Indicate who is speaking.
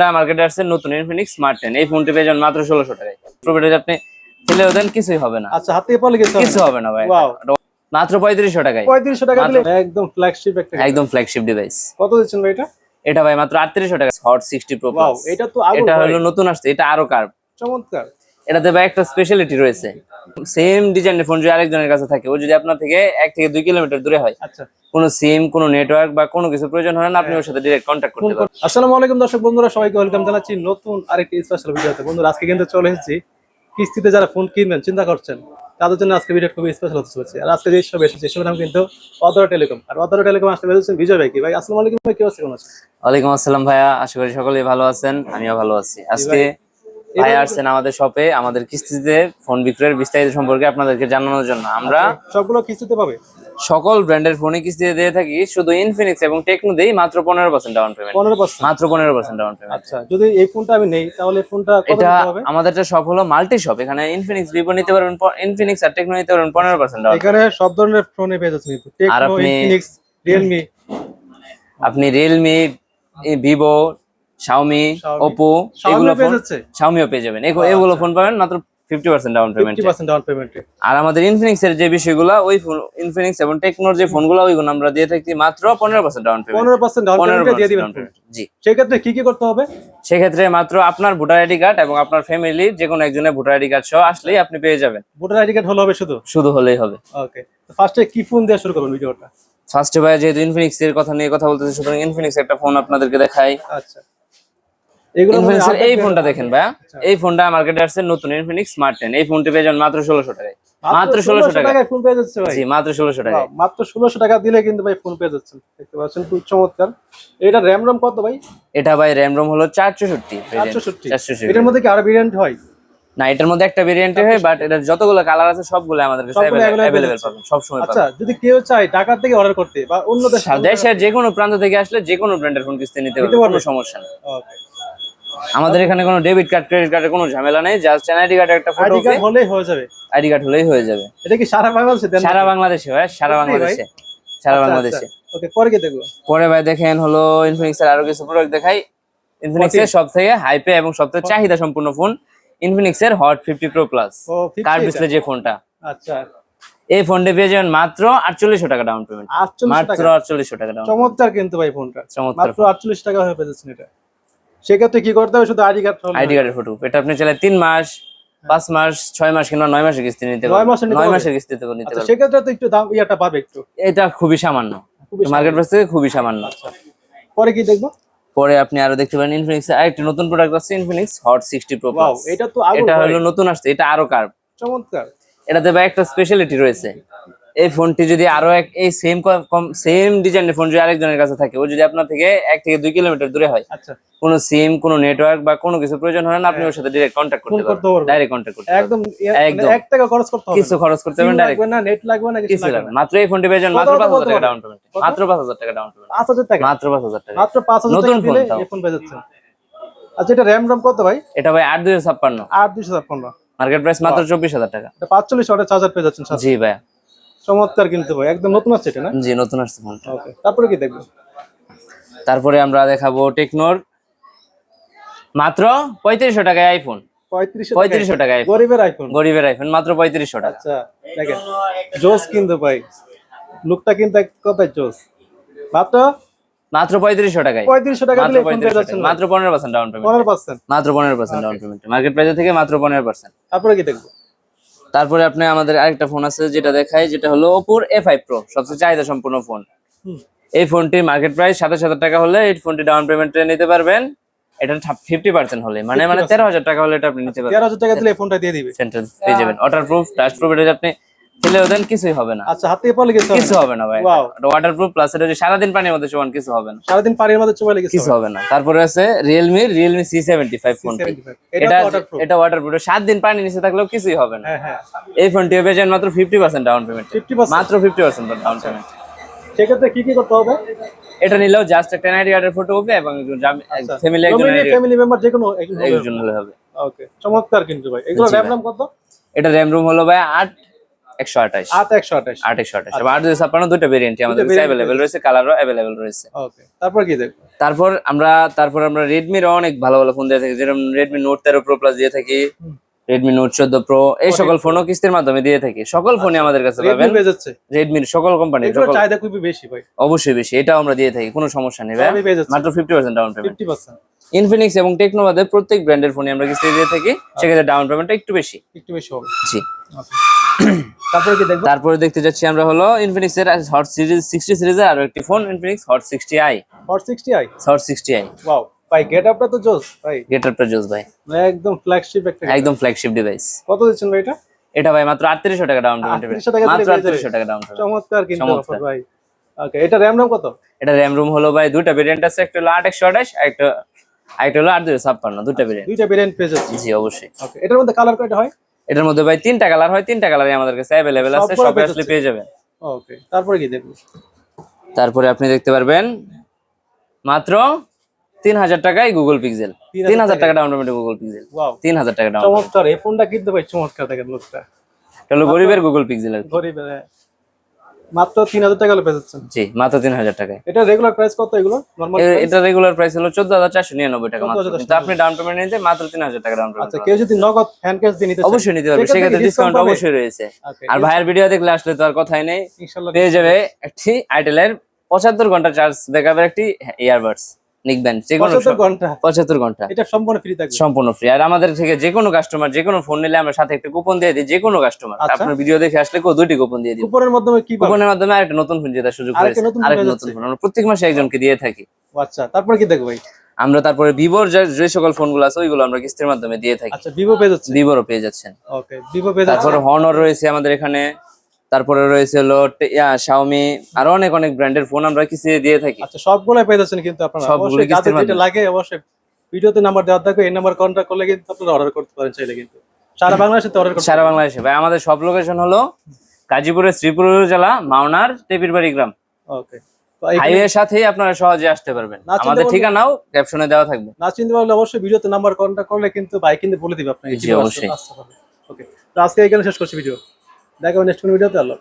Speaker 1: না মার্কেটে আসছে নতুন ইনফিনিক্স স্মার্ট টেন এই ফোনটি পেয়ে যাবেন মাত্র ষোলোশো টাকায়। প্রফিট আপনি ফেলেও দেন কিছুই হবে না।
Speaker 2: আচ্ছা হাত পড়লে কিছু
Speaker 1: হবে না ভাই। মাত্র পঁয়ত্রিশশো টাকায়।
Speaker 2: পঁয়ত্রিশশো টাকা দিলে একদম ফ্ল্যাগশিপ একটা
Speaker 1: একদম ফ্ল্যাগশিপ ডিভাইস
Speaker 2: কত দিচ্ছেন ভাই এটা?
Speaker 1: এটা ভাই মাত্র আটত্রিশশো টাকা। হট সিক্সটি প্রো
Speaker 2: এটা তো
Speaker 1: এটা হলো নতুন আসছে এটা আরও কার্ভ
Speaker 2: চমৎকার।
Speaker 1: এটাতে ভাই একটা স্পেশালিটি রয়েছে। সেম ডিজাইনের ফোন যদি আরেকজনের কাছে থাকে ও যদি আপনার থেকে এক থেকে দুই কিলোমিটার দূরে হয়
Speaker 2: আচ্ছা।
Speaker 1: কোনো সিম কোনো নেটওয়ার্ক বা কোনো কিছু প্রয়োজন হয় না আপনি ওর সাথে কন্ট্যাক্ট করতে
Speaker 2: কর
Speaker 1: পারবেন।
Speaker 2: আসসালামু আলাইকুম দর্শক বন্ধুরা সবাইকে ওয়েলকাম জানাচ্ছি নতুন আরেকটি স্পেশাল ভিডিওতে। বন্ধুরা আজকে কিন্তু চলে এসেছি। কিস্তিতে যারা ফোন কিনবেন চিন্তা করছেন তাদের জন্য আজকে ভিডিও খুবই স্পেশাল হতে চলেছে। আর আজকে যে সব এসেছে সেসব নাম কিন্তু অদর টেলিকম আর অদর টেলিকম আসতে বেরোচ্ছেন বিজয় ভাই কি? ভাই আসসালামু আলাইকুম ভাই কি অবস্থা কেমন আছেন?
Speaker 1: ওয়ালাইকুম আসসালাম ভাইয়া আশা করি সকলেই ভালো আছেন আমিও ভালো আছি। আজকে ভাই আসছেন আমাদের শপে আমাদের কিস্তিতে ফোন বিক্রয়ের বিস্তারিত সম্পর্কে আপনাদেরকে জানানোর জন্য। আমরা
Speaker 2: সবগুলো কিস্তিতে পাবে?
Speaker 1: সকল ব্র্যান্ডের ফোনে কিস্তিতে দিয়ে থাকি শুধু ইনফিনিক্স এবং টেকনো দেই মাত্র পনেরো পার্সেন্ট ডাউন পেমেন্ট
Speaker 2: পনেরো পার্সেন্ট
Speaker 1: মাত্র পনেরো পার্সেন্ট ডাউন পেমেন্ট
Speaker 2: আচ্ছা যদি এই ফোনটা আমি নেই তাহলে ফোনটা
Speaker 1: এটা আমাদের একটা শপ হলো মাল্টি শপ এখানে ইনফিনিক্স ভিভো নিতে পারবেন ইনফিনিক্স আর টেকনো নিতে পারবেন পনেরো পার্সেন্ট ডাউন
Speaker 2: এখানে সব ধরনের ফোনে পেয়ে যাচ্ছেন
Speaker 1: আর আপনি-
Speaker 2: রিয়েলমি
Speaker 1: আপনি রিয়েলমি ভিভো শাওমি। ওপো এগুলো ফোন শাওমিও পেয়ে যাবেন। এগু- এগুলো ফোন পাবেন মাত্র fifty percent down payment
Speaker 2: fifty down পেমেন্টে
Speaker 1: আর আমাদের ইনফিনিক্স এর যে বিষয়গুলো ওই ইনফিনিক্স এবং টেকনোর যে ফোনগুলো ওইগুলো আমরা দিয়ে থাকি মাত্র পনেরো পার্সেন্ট ডাউন পেমেন্ট
Speaker 2: পনেরো পার্সেন্ট ডাউন
Speaker 1: পনেরো
Speaker 2: দিয়ে দিবেন।
Speaker 1: জি।
Speaker 2: সেক্ষেত্রে কি কি করতে হবে?
Speaker 1: সেক্ষেত্রে মাত্র আপনার ভোটার আইডি কার্ড এবং আপনার ফ্যামিলির যে কোনো একজনের ভোটার আইডি কার্ড সহ আসলেই আপনি পেয়ে যাবেন।
Speaker 2: ভোটার আইডি কার্ড হলে হবে শুধু?
Speaker 1: শুধু হলেই হবে।
Speaker 2: ওকে। ফার্স্টে কি ফোন দিয়ে শুরু করবেন ভিডিওটা?
Speaker 1: ফার্স্টে ভাই যেহেতু ইনফিনিক্স এর কথা নিয়ে কথা বলতেছি সুতরাং ইনফিনিক্স একটা ফোন আপনাদেরকে দেখাই।
Speaker 2: আচ্ছা।
Speaker 1: এই ফোনটা দেখেন ভাইয়া। এই ফোনটা মার্কেটে আসছে নতুন ইনফিনিক্স স্মার্ট টেন এই ফোনটি পেয়ে যাবেন মাত্র ষোলোশো টাকায়। মাত্র ষোলোশো টাকা
Speaker 2: টাকায় ফোন পেয়ে যাচ্ছে ভাই।
Speaker 1: মাত্র ষোলোশো টাকায়।
Speaker 2: মাত্র ষোলোশো টাকা দিলে কিন্তু ভাই ফোন পেয়ে যাচ্ছেন। দেখতে পাচ্ছেন খুব চমৎকার। এটা র্যাম রম কত ভাই?
Speaker 1: এটা ভাই র্যাম রোম হলো চার চৌষট্টি
Speaker 2: চারশোষট্টি এটার মধ্যে কি আরও ভেরিয়েন্ট হয়?
Speaker 1: না এটার মধ্যে একটা ভেরিয়েন্টে হয় বাট এটার যতগুলো কালার আছে সবগুলো আমাদের কাছে
Speaker 2: আছে।
Speaker 1: পাবেন সব সময়
Speaker 2: আচ্ছা যদি কেউ চায় ঢাকা থেকে অর্ডার করতে বা অন্য দেশে
Speaker 1: দেশের যে কোনো প্রান্ত থেকে আসলে যে কোনো ব্র্যান্ডের ফোন কিস্তি নিতে পারবে
Speaker 2: পারবে?
Speaker 1: কোনো সমস্যা নেই।
Speaker 2: ওকে
Speaker 1: আমাদের এখানে কোনো ডেবিট কার্ড ক্রেডিট কার্ডের কোনো ঝামেলা নেই জাস্ট এনআইডি কার্ডের একটা ফটো
Speaker 2: কার্ড হলেই হয়ে যাবে।
Speaker 1: আইডি কার্ড হলেই হয়ে যাবে।
Speaker 2: এটা কি সারা বাংলাদেশে দেন
Speaker 1: সারা বাংলাদেশে ভাই সারা বাংলাদেশে সারা বাংলাদেশে।
Speaker 2: ওকে পরে কি দেখব?
Speaker 1: পরে ভাই দেখেন হলো ইনফিনিক্স এর আরও কিছু প্রোডাক্ট দেখাই। ইনফিনিক্স এর সব থেকে হাইপে এবং সব থেকে চাহিদা সম্পূর্ণ ফোন ইনফিনিক্স এর হট ফিফটি প্রো প্লাস কার ডিসপ্লে যে ফোনটা
Speaker 2: আচ্ছা।
Speaker 1: এই ফোনটা পেয়ে যাবেন মাত্র আটচল্লিশশো টাকা ডাউন পেমেন্ট মাত্র
Speaker 2: টাকা।
Speaker 1: আটচল্লিশশো টাকা ডাউন
Speaker 2: চমৎকার কিন্তু ভাই ফোনটা
Speaker 1: চমৎকার
Speaker 2: মাত্র আটচল্লিশ টাকা হয়ে পেয়েছেন এটা। সেক্ষেত্রে কি করতে হবে? শুধু আইডি কার্ড
Speaker 1: আইডি কার্ডের ফটো এটা আপনি চাইলে তিন মাস পাঁচ মাস ছয় মাস কিংবা নয় মাসের কিস্তি নিতে
Speaker 2: নয় মাসের
Speaker 1: নয় মাসের কিস্তিতে নিতে
Speaker 2: আচ্ছা
Speaker 1: পারবেন।
Speaker 2: সেক্ষেত্রে তো একটু দাম ইয়াটা পাবে একটু।
Speaker 1: এটা খুবই সামান্য। মার্কেট প্রাইস থেকে খুবই সামান্য।
Speaker 2: আচ্ছা পরে কি দেখব?
Speaker 1: পরে আপনি আরও দেখতে পারেন ইনফিনিক্স আর আরেকটি নতুন প্রোডাক্ট আছে ইনফিনিক্স হট সিক্সটি প্রো
Speaker 2: এটা তো
Speaker 1: এটা হলো নতুন আসছে এটা আরও কার্ভ
Speaker 2: চমৎকার।
Speaker 1: এটাতে ভাই একটা স্পেশালিটি রয়েছে। এই ফোনটি যদি আরও এক এই সেম কম সেম ডিজাইনের ফোন যদি আরেকজনের কাছে থাকে ও যদি আপনার থেকে এক থেকে দুই কিলোমিটার দূরে হয়
Speaker 2: আচ্ছা।
Speaker 1: কোনো সিম কোনো নেটওয়ার্ক বা কোনো কিছু প্রয়োজন হয় না আপনি ওর সাথে ডিরেক্ট কন্ট্যাক্ট করতে পারবেন। ডাইরেক্ট কন্ট্যাক্ট করতে
Speaker 2: একদম মানে
Speaker 1: একদম।
Speaker 2: এক টাকা খরচ করতে হবে
Speaker 1: কিছু খরচ করতে পারবেন ডাইরেক্ট
Speaker 2: লাগবে না নেট লাগবে না কিছু লাগবে।
Speaker 1: মাত্র এই ফোনটি পেয়ে যান মাত্র
Speaker 2: টাকা
Speaker 1: পাঁচ হাজার
Speaker 2: বলতে
Speaker 1: টাকা
Speaker 2: পারবেন?
Speaker 1: ডাউন পেমেন্ট মাত্র পাঁচ হাজার টাকা ডাউন পেমেন্ট
Speaker 2: পাঁচ হাজার টাকা?
Speaker 1: মাত্র পাঁচ হাজার টাকা।
Speaker 2: মাত্র পাঁচ হাজার
Speaker 1: নতুন
Speaker 2: টাকা দিলে
Speaker 1: ফোন
Speaker 2: এই ফোন পেয়ে যাচ্ছেন আচ্ছা এটা র্যাম রম কত ভাই?
Speaker 1: এটা ভাই আট দুশো ছাপ্পান্ন।
Speaker 2: আট দুশো ছাপ্পান্ন।
Speaker 1: মার্কেট প্রাইস মাত্র চব্বিশ হাজার টাকা।
Speaker 2: এটা পাঁচচল্লিশ ওয়াটের চার্জার পেয়ে যাচ্ছেন সাথে।
Speaker 1: জি ভাই
Speaker 2: চমৎকার কিন্তু ভাই একদম নতুন আছে এটা না?
Speaker 1: জি নতুন আসছে ফোনটা।
Speaker 2: ওকে তারপরে কি দেখব
Speaker 1: তারপরে আমরা দেখাবো টেকনোর মাত্র পঁয়ত্রিশশো টাকায় আইফোন
Speaker 2: পঁয়ত্রিশশো
Speaker 1: পঁয়ত্রিশশো টাকায়
Speaker 2: গরিবের আইফোন
Speaker 1: গরিবের আইফোন মাত্র পঁয়ত্রিশশো টাকা।
Speaker 2: আচ্ছা দেখেন জোস কিন্তু ভাই। লুকটা কিন্তু কথায় জোস। মাত্র?
Speaker 1: মাত্র পঁয়ত্রিশশো টাকায়।
Speaker 2: পঁয়ত্রিশশো টাকা দিলে ফোন
Speaker 1: মাত্র পনেরো পার্সেন্ট ডাউন পেমেন্ট
Speaker 2: পনেরো পার্সেন্ট
Speaker 1: মাত্র পনেরো percent down payment market price থেকে মাত্র পনেরো পার্সেন্ট
Speaker 2: তারপরে কি দেখব?
Speaker 1: তারপরে আপনি আমাদের আরেকটা ফোন আছে যেটা দেখায় যেটা হলো ওপোর এ ফাইভ প্রো সবচেয়ে চাহিদা সম্পূর্ণ ফোন এই ফোনটির মার্কেট প্রাইস সাতাশ হাজার টাকা হলে এই ফোনটি ডাউন পেমেন্টে নিতে পারবেন। এটা ফিফটি পার্সেন্ট হলে মানে মানে তেরো হাজার টাকা হলে এটা আপনি নিতে পারবেন।
Speaker 2: তেরো হাজার টাকা দিলে ফোনটা দিয়ে
Speaker 1: দিবেন পেয়ে যাবেন। ওয়াটার প্রুফ ডাস্ট প্রুফ এটা আপনি ফেলেও দেন কিছুই হবে না।
Speaker 2: আচ্ছা হাত থেকে পড়লে কিছু
Speaker 1: কিছু হবে না ভাই।
Speaker 2: Wow.
Speaker 1: ওয়াটার প্রুফ প্লাস এটা সারাদিন পানির মধ্যে সমান কিছু হবে না।
Speaker 2: সারাদিন পানির মধ্যে চলে
Speaker 1: কিছু হবে না। তারপরে আছে Realme Realme C seventy five ফোনটি
Speaker 2: এটা
Speaker 1: এটা
Speaker 2: ওয়াটারপ্রুফ
Speaker 1: ওয়াটার প্রুফ সাত দিন পানি নিচে থাকলেও কিছুই হবে না।
Speaker 2: হ্যাঁ হ্যাঁ।
Speaker 1: এই ফোনটি পেয়ে যান মাত্র ফিফটি পার্সেন্ট ডাউন পেমেন্ট মাত্র ফিফটি পার্সেন্ট ডাউন পেমেন্ট
Speaker 2: সেক্ষেত্রে কি কি করতে হবে?
Speaker 1: এটা নিলেও জাস্ট একটা আইডি কার্ডের ফটো হবে এবং ফ্যামিলি একজন
Speaker 2: ফ্যামিলি মেম্বার যে কোনো
Speaker 1: একজন হবে।
Speaker 2: ওকে চমৎকার কিন্তু ভাই। এগুলো র্যাম। কত?
Speaker 1: এটা র্যাম রুম হলো ভাই আট একশো আঠাশ।
Speaker 2: আট একশো আঠাশ।
Speaker 1: আট একশো আঠাশ। আট দুশো ছাপ্পান্ন দুটো ভেরিয়েন্টই আমাদের কাছে অ্যাভেলেবেল রয়েছে। কালারও অ্যাভেলেবেল রয়েছে।
Speaker 2: ওকে তারপর কি দেখব?
Speaker 1: তারপর আমরা তারপর আমরা রেডমির অনেক ভালো ভালো ফোন দিয়ে থাকি। যেরকম রেডমি নোট তেরো প্রো প্লাস দিয়ে থাকি রেডমি নোট চোদ্দ প্রো এই সকল ফোনও কিস্তির মাধ্যমে দিয়ে থাকি। সকল ফোনই আমাদের কাছে পাবেন। রেডমির সকল কোম্পানির
Speaker 2: চাহিদা খুবই বেশি ভাই।
Speaker 1: অবশ্যই বেশি। এটাও আমরা দিয়ে থাকি কোনো সমস্যা নেই ভাই মাত্র fifty percent down payment Infinix এবং টেকনো বাদে প্রত্যেক ব্র্যান্ডের ফোনে আমরা কিস্তি দিয়ে থাকি। সেক্ষেত্রে ডাউন পেমেন্টটা একটু বেশি।
Speaker 2: একটু বেশি হবে।
Speaker 1: জি।
Speaker 2: তারপরে কি দেখব?
Speaker 1: তারপরে দেখতে যাচ্ছি আমরা হলো ইনফিনিক্স এর হট সিরিজ সিক্সটি সিরিজের আরও একটি phone Infinix hot sixty I
Speaker 2: for sixty I
Speaker 1: hot sixty I
Speaker 2: wow ভাই গেট আপটা তো জোস ভাই।
Speaker 1: গেটারটা জোস ভাই।
Speaker 2: মানে একদম ফ্ল্যাগশিপ একটা
Speaker 1: একদম ফ্ল্যাগশিপ ডিভাইস
Speaker 2: কত দিচ্ছেন ভাই এটা?
Speaker 1: এটা ভাই মাত্র আটত্রিশশো টাকা ডাউন পেমেন্ট
Speaker 2: 3800
Speaker 1: মাত্র
Speaker 2: পেয়ে
Speaker 1: আটত্রিশশো
Speaker 2: যাবে।
Speaker 1: টাকা ডাউন পেমেন্ট
Speaker 2: চমৎকার কিন্তু অফার ভাই। ওকে এটা র্যাম নাম কত?
Speaker 1: এটা র্যাম রুম হলো ভাই দুইটা ভেরিয়েন্ট আছে একটা হলো আট একশো আঠাশ একটা একটা হলো আট দুশো ছাপ্পান্ন দুইটা ভেরিয়েন্ট
Speaker 2: দুইটা ভেরিয়েন্ট পেয়ে যাচ্ছে।
Speaker 1: জি অবশ্যই।
Speaker 2: ওকে এটার মধ্যে কালার কয়টা হয়?
Speaker 1: এটার মধ্যে ভাই তিনটা কালার হয় তিনটা কালারই আমাদের কাছে অ্যাভেলেবেল আছে সব
Speaker 2: পেয়ে
Speaker 1: আসলে পেয়ে যাবেন।
Speaker 2: ওকে তারপরে কি দেখব?
Speaker 1: তারপরে আপনি দেখতে পারবেন মাত্র তিন হাজার টাকায় গুগল পিক্সেল
Speaker 2: 3000
Speaker 1: তিন হাজার টাকা ডাউন পেমেন্টে গুগল পিক্সেল
Speaker 2: ওয়াও
Speaker 1: তিন হাজার টাকা ডাউন
Speaker 2: চমৎকার এই ফোনটা কিনতে ভাই চমৎকার দেখেন লোকটা
Speaker 1: গরিবের গুগল পিক্সেল আর কি।
Speaker 2: গরিব আহ, মাত্র তিন হাজার টাকা হলে পেয়ে
Speaker 1: জি মাত্র তিন হাজার টাকায়।
Speaker 2: এটা রেগুলার প্রাইস কত এগুলো? নরমাল
Speaker 1: এটা রেগুলার প্রাইস হলো চোদ্দ হাজার চারশো নিরানব্বই টাকা মাত্র। কিন্তু আপনি ডাউন পেমেন্ট নিতে মাত্র তিন হাজার টাকা ডাউন
Speaker 2: আচ্ছা কেউ যদি নগদ হ্যান্ড ক্যাশ দিয়ে নিতে চায়,
Speaker 1: অবশ্যই নিতে পারবে।
Speaker 2: সেক্ষেত্রে
Speaker 1: ডিসকাউন্ট অবশ্যই রয়েছে। আর ভাইয়ের ভিডিও দেখলে আসলে তো আর কথাই নেই।
Speaker 2: ইনশাআল্লাহ
Speaker 1: পেয়ে যাবে একটি আইটেলের পঁচাত্তর ঘণ্টা চার্জ ব্যাকআপের একটি ইয়ারবাডস নিকবেন যে কোনো
Speaker 2: ঘণ্টা।
Speaker 1: পঁচাত্তর ঘণ্টা।
Speaker 2: এটা সম্পূর্ণ ফ্রি থাকবে।
Speaker 1: সম্পূর্ণ ফ্রি আর আমাদের থেকে যে কোনো কাস্টমার যে কোনো ফোন নিলে আমরা সাথে একটা কুপন দিয়ে দিই যে কোনো কাস্টমার। আপনার ভিডিও দেখে আসলে কেউ দুইটি কুপন দিয়ে দিই
Speaker 2: কুপনের মাধ্যমে কি
Speaker 1: কুপনের মাধ্যমে আরেকটা নতুন ফোন জেতার সুযোগ রয়েছে। আরেকটা নতুন ফোন আমরা প্রত্যেক মাসে একজনকে দিয়ে থাকি।
Speaker 2: আচ্ছা তারপরে কি দেখব ভাই?
Speaker 1: আমরা তারপরে ভিভোর যে যে সকল ফোনগুলো আছে ওইগুলো আমরা কিস্তির মাধ্যমে দিয়ে থাকি।
Speaker 2: আচ্ছা ভিভো পেয়ে যাচ্ছে
Speaker 1: ভিভোরও পেয়ে যাচ্ছেন।
Speaker 2: ওকে ভিভো পেয়ে যাচ্ছে
Speaker 1: তারপরে হনর রয়েছে আমাদের এখানে। তারপরে রয়েছে হলো শাওমি আরও অনেক অনেক ব্র্যান্ডের ফোন আমরা কিস্তি দিয়ে থাকি।
Speaker 2: আচ্ছা সবগুলাই পেয়ে যাচ্ছেন কিন্তু আপনারা।
Speaker 1: সবগুলো
Speaker 2: যাদের যেটা লাগে অবশ্যই ভিডিওতে নাম্বার দেওয়া থাকবে এই নাম্বার কন্ট্যাক্ট করলে কিন্তু আপনারা অর্ডার করতে পারেন চাইলে কিন্তু। সারা বাংলাদেশে অর্ডার করতে
Speaker 1: সারা বাংলাদেশে। ভাই আমাদের সব লোকেশন হলো গাজীপুরের শ্রীপুর জেলা মাওনার টেপিরবাড়ি গ্রাম।
Speaker 2: ওকে
Speaker 1: হাইওয়ের সাথেই আপনারা সহজে আসতে পারবেন। আমাদের ঠিকানাও ক্যাপশনে দেওয়া থাকবে।
Speaker 2: না চিনতে পারলে অবশ্যই ভিডিওতে নাম্বার কন্ট্যাক্ট করলে কিন্তু ভাই কিন্তু বলে দিবে আপনাকে
Speaker 1: জি, অবশ্যই।
Speaker 2: ওকে তো আজকে এখানে শেষ করছি ভিডিও দেখা নেক্সট ভিডিওতে আল্লাহ